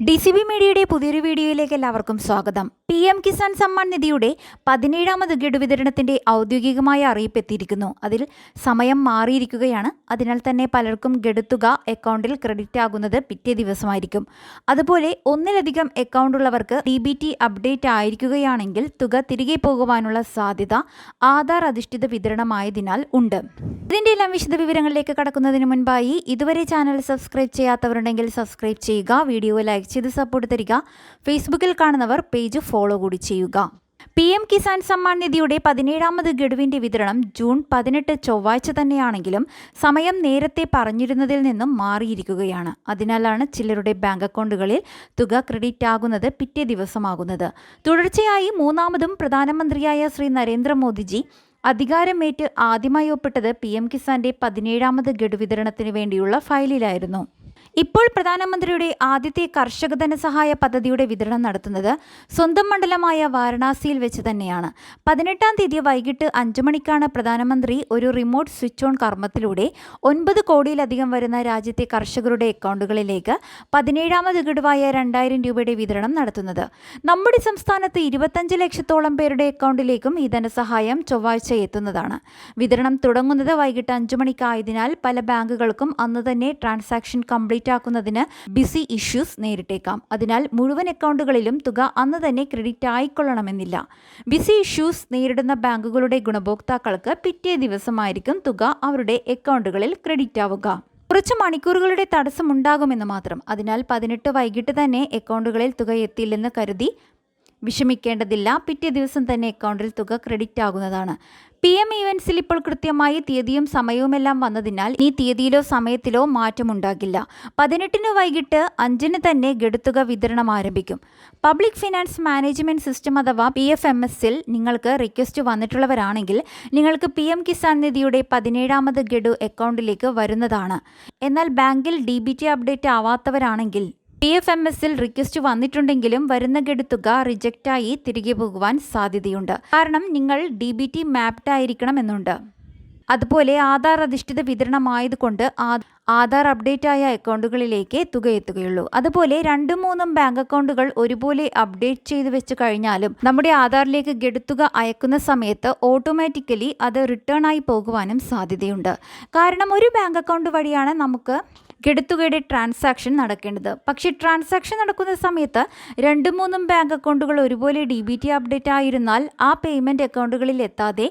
D C B മീഡിയയുടെ പുതിയൊരു വീഡിയോയിലേക്ക് എല്ലാവർക്കും സ്വാഗതം. പി എം കിസാൻ സമ്മാൻ നിധിയുടെ പതിനേഴാമത് ഗഡു വിതരണത്തിന്റെ ഔദ്യോഗികമായ അറിയിപ്പ് എത്തിയിരിക്കുന്നു. അതിൽ സമയം മാറിയിരിക്കുകയാണ്. അതിനാൽ തന്നെ പലർക്കും ഗഡുത്തുക അക്കൗണ്ടിൽ ക്രെഡിറ്റ് ആകുന്നത് പിറ്റേ ദിവസമായിരിക്കും. അതുപോലെ ഒന്നിലധികം അക്കൗണ്ട് ഉള്ളവർക്ക് ഡി ബി ടി അപ്ഡേറ്റ് ആയിരിക്കുകയാണെങ്കിൽ തുക തിരികെ പോകുവാനുള്ള സാധ്യത ആധാർ അധിഷ്ഠിത വിതരണമായതിനാൽ ഉണ്ട്. ഇതിന്റെ എല്ലാം വിശദ വിവരങ്ങളിലേക്ക് കടക്കുന്നതിന് മുൻപായി ഇതുവരെ ചാനൽ സബ്സ്ക്രൈബ് ചെയ്യാത്തവരുണ്ടെങ്കിൽ സബ്സ്ക്രൈബ് ചെയ്യുക വീഡിയോ ലൈക്ക് ചെയ്ത് സപ്പോർട്ട് തരിക. ഫേസ്ബുക്കിൽ കാണുന്നവർ പേജ് ഫോളോ കൂടി ചെയ്യുക. പി എം കിസാൻ സമ്മാൻ നിധിയുടെ പതിനേഴാമത് ഗഡുവിന്റെ വിതരണം ജൂൺ പതിനെട്ട് ചൊവ്വാഴ്ച തന്നെയാണെങ്കിലും സമയം നേരത്തെ പറഞ്ഞിരുന്നതിൽ നിന്നും മാറിയിരിക്കുകയാണ്. അതിനാലാണ് ചിലരുടെ ബാങ്ക് അക്കൗണ്ടുകളിൽ തുക ക്രെഡിറ്റ് ആകുന്നത് പിറ്റേ ദിവസമാകുന്നത്. തുടർച്ചയായി മൂന്നാമതും പ്രധാനമന്ത്രിയായ ശ്രീ നരേന്ദ്രമോദിജി അധികാരമേറ്റ് ആദ്യമായി ഒപ്പിട്ടത് പി എം കിസാന്റെ പതിനേഴാമത് ഗഡു വിതരണത്തിന് വേണ്ടിയുള്ള ഫയലിലായിരുന്നു. ഇപ്പോൾ പ്രധാനമന്ത്രിയുടെ ആദ്യത്തെ കർഷക ധനസഹായ പദ്ധതിയുടെ വിതരണം നടത്തുന്നത് സ്വന്തം മണ്ഡലമായ വാരണാസിയിൽ വെച്ച് തന്നെയാണ്. പതിനെട്ടാം തീയതി വൈകിട്ട് അഞ്ചു മണിക്കാണ് പ്രധാനമന്ത്രി ഒരു റിമോട്ട് സ്വിച്ച് ഓൺ കർമ്മത്തിലൂടെ ഒൻപത് കോടിയിലധികം വരുന്ന രാജ്യത്തെ കർഷകരുടെ അക്കൗണ്ടുകളിലേക്ക് പതിനേഴാമത് ഗഡുവായ രണ്ടായിരം രൂപയുടെ വിതരണം നടത്തുന്നത്. നമ്മുടെ സംസ്ഥാനത്ത് ഇരുപത്തഞ്ച് ലക്ഷത്തോളം പേരുടെ അക്കൗണ്ടിലേക്കും ഈ ധനസഹായം ചൊവ്വാഴ്ച എത്തുന്നതാണ്. വിതരണം തുടങ്ങുന്നത് വൈകിട്ട് അഞ്ചു മണിക്കായതിനാൽ പല ബാങ്കുകൾക്കും അന്ന് തന്നെ ട്രാൻസാക്ഷൻ കംപ്ലീറ്റ് ആക്കുന്നതിന് ബിസി ഇഷ്യൂസ് നേരിട്ടേക്കാം. അതിനാൽ മുഴുവൻ അക്കൗണ്ടുകളിലും തുക അന്ന് തന്നെ ക്രെഡിറ്റ് ആയിക്കൊള്ളണമെന്നില്ല. ബിസി ഇഷ്യൂസ് നേരിടുന്ന ബാങ്കുകളുടെ ഗുണഭോക്താക്കൾക്ക് പിറ്റേ ദിവസമായിരിക്കും തുക അവരുടെ അക്കൗണ്ടുകളിൽ ക്രെഡിറ്റ് ആവുക കുറച്ച് മണിക്കൂറുകളുടെ തടസ്സമുണ്ടാകുമെന്ന് മാത്രം. അതിനാൽ പതിനെട്ട് വൈകിട്ട് തന്നെ അക്കൗണ്ടുകളിൽ തുക എത്തിയില്ലെന്ന് കരുതി വിഷമിക്കേണ്ടതില്ല. പിറ്റേ ദിവസം തന്നെ അക്കൗണ്ടിൽ തുക ക്രെഡിറ്റ് ആകുന്നതാണ്. പി എം ഇവൻസിൽ ഇപ്പോൾ കൃത്യമായി തീയതിയും സമയവുമെല്ലാം വന്നതിനാൽ ഈ തീയതിയിലോ സമയത്തിലോ മാറ്റമുണ്ടാകില്ല. പതിനെട്ടിന് വൈകിട്ട് അഞ്ചിന് തന്നെ ഗഡുത്തുക വിതരണം ആരംഭിക്കും. പബ്ലിക് ഫിനാൻസ് മാനേജ്മെന്റ് സിസ്റ്റം അഥവാ പി എഫ് എം എസിൽ നിങ്ങൾക്ക് റിക്വസ്റ്റ് വന്നിട്ടുള്ളവരാണെങ്കിൽ നിങ്ങൾക്ക് പി എം കിസാൻ നിധിയുടെ പതിനേഴാമത് ഗഡു അക്കൗണ്ടിലേക്ക് വരുന്നതാണ്. എന്നാൽ ബാങ്കിൽ ഡി ബി ടി അപ്ഡേറ്റ് ആവാത്തവരാണെങ്കിൽ പി എഫ് എം എസിൽ റിക്വസ്റ്റ് വന്നിട്ടുണ്ടെങ്കിലും വരുന്ന ഗഡുത്തുക റിജക്റ്റായി തിരികെ പോകുവാൻ സാധ്യതയുണ്ട്. കാരണം നിങ്ങൾ ഡി ബി ടി മാപ്ഡ് ആയിരിക്കണം എന്നുണ്ട് അതുപോലെ ആധാർ അധിഷ്ഠിത വിതരണമായതുകൊണ്ട് ആധാർ അപ്ഡേറ്റ് ആയ അക്കൗണ്ടുകളിലേക്ക് തുക എത്തുകയുള്ളൂ. അതുപോലെ രണ്ടും മൂന്നും ബാങ്ക് അക്കൗണ്ടുകൾ ഒരുപോലെ അപ്ഡേറ്റ് ചെയ്തു വെച്ച് കഴിഞ്ഞാലും നമ്മുടെ ആധാറിലേക്ക് ഗഡുത്തുക അയക്കുന്ന സമയത്ത് ഓട്ടോമാറ്റിക്കലി അത് റിട്ടേൺ ആയി പോകുവാനും സാധ്യതയുണ്ട്. കാരണം ഒരു ബാങ്ക് അക്കൗണ്ട് വഴിയാണ് നമുക്ക് ഗഡുത്തുകയുടെ ട്രാൻസാക്ഷൻ നടക്കേണ്ടത്. പക്ഷേ ട്രാൻസാക്ഷൻ നടക്കുന്ന സമയത്ത് രണ്ടും മൂന്നും ബാങ്ക് അക്കൗണ്ടുകൾ ഒരുപോലെ ഡി ബി ടി അപ്ഡേറ്റ് ആയിരുന്നാൽ ആ പേയ്മെന്റ് അക്കൗണ്ടുകളിൽ എത്താതെ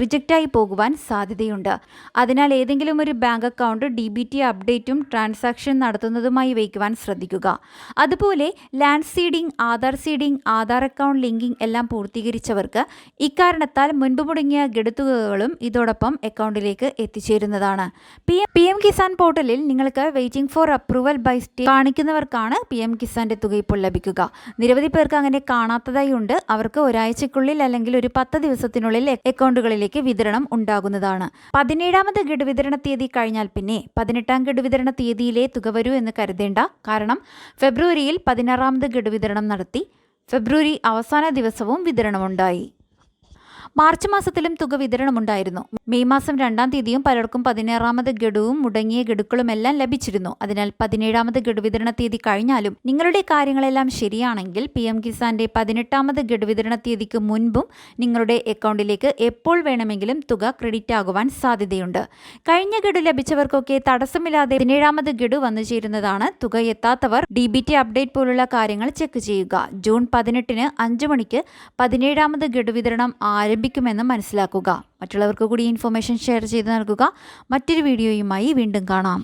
റിജക്റ്റായി പോകുവാൻ സാധ്യതയുണ്ട്. അതിനാൽ ഏതെങ്കിലും ഒരു bank account D B T അപ്ഡേറ്റും transaction നടത്തുന്നതുമായി വയ്ക്കുവാൻ ശ്രദ്ധിക്കുക. അതുപോലെ land seeding Aadhaar seeding Aadhaar account linking എല്ലാം പൂർത്തീകരിച്ചവർക്ക് ഇക്കാരണത്താൽ മുൻപ് മുടങ്ങിയ ഗഡുത്തുകകളും ഇതോടൊപ്പം അക്കൗണ്ടിലേക്ക് എത്തിച്ചേരുന്നതാണ്. പി പി എം കിസാൻ പോർട്ടലിൽ നിങ്ങൾക്ക് waiting for approval by stay കാണിക്കുന്നവർക്കാണ് P M കിസാന്റെ തുക ഇപ്പോൾ ലഭിക്കുക. നിരവധി പേർക്ക് അങ്ങനെ കാണാത്തതായി ഉണ്ട്. അവർക്ക് ഒരാഴ്ചക്കുള്ളിൽ അല്ലെങ്കിൽ ഒരു പത്ത് ദിവസത്തിനുള്ളിൽ അക്കൗണ്ടുകളിൽ ജില്ലകളിലേക്ക് വിതരണം ഉണ്ടാകുന്നതാണ്. പതിനേഴാമത് ഗഡു വിതരണ തീയതി കഴിഞ്ഞാൽ പിന്നെ പതിനെട്ടാം ഗഡു വിതരണ തീയതിയിലെ തുക വരൂ എന്ന് കരുതേണ്ട. കാരണം ഫെബ്രുവരിയിൽ പതിനാറാമത് ഗഡു വിതരണം നടത്തി. ഫെബ്രുവരി അവസാന ദിവസവും വിതരണമുണ്ടായി. മാർച്ച് മാസത്തിലും തുക വിതരണമുണ്ടായിരുന്നു. മെയ് മാസം രണ്ടാം തീയതിയും പലർക്കും പതിനേഴാമത് ഗഡുവും മുടങ്ങിയ ഗഡുക്കളുമെല്ലാം ലഭിച്ചിരുന്നു. അതിനാൽ പതിനേഴാമത് ഗഡു വിതരണ തീയതി കഴിഞ്ഞാലും നിങ്ങളുടെ കാര്യങ്ങളെല്ലാം ശരിയാണെങ്കിൽ പി എം കിസാന്റെ പതിനെട്ടാമത് ഗഡു വിതരണ തീയതിക്ക് മുൻപും നിങ്ങളുടെ അക്കൗണ്ടിലേക്ക് എപ്പോൾ വേണമെങ്കിലും തുക ക്രെഡിറ്റ് ആകുവാൻ സാധ്യതയുണ്ട്. കഴിഞ്ഞ ഗഡു ലഭിച്ചവർക്കൊക്കെ തടസ്സമില്ലാതെ പതിനേഴാമത് ഗഡു വന്നു ചേരുന്നതാണ് തുക എത്താത്തവർ ഡി ബി ടി അപ്ഡേറ്റ് പോലുള്ള കാര്യങ്ങൾ ചെക്ക് ചെയ്യുക. ജൂൺ പതിനെട്ടിന് അഞ്ച് മണിക്ക് പതിനേഴാമത് ഗഡു വിതരണം ആരംഭിക്കും. ആരംഭിക്കുമെന്ന് മനസ്സിലാക്കുക. മറ്റുള്ളവർക്ക് കൂടി ഇൻഫർമേഷൻ ഷെയർ ചെയ്ത് നൽകുക. മറ്റൊരു വീഡിയോയുമായി വീണ്ടും കാണാം.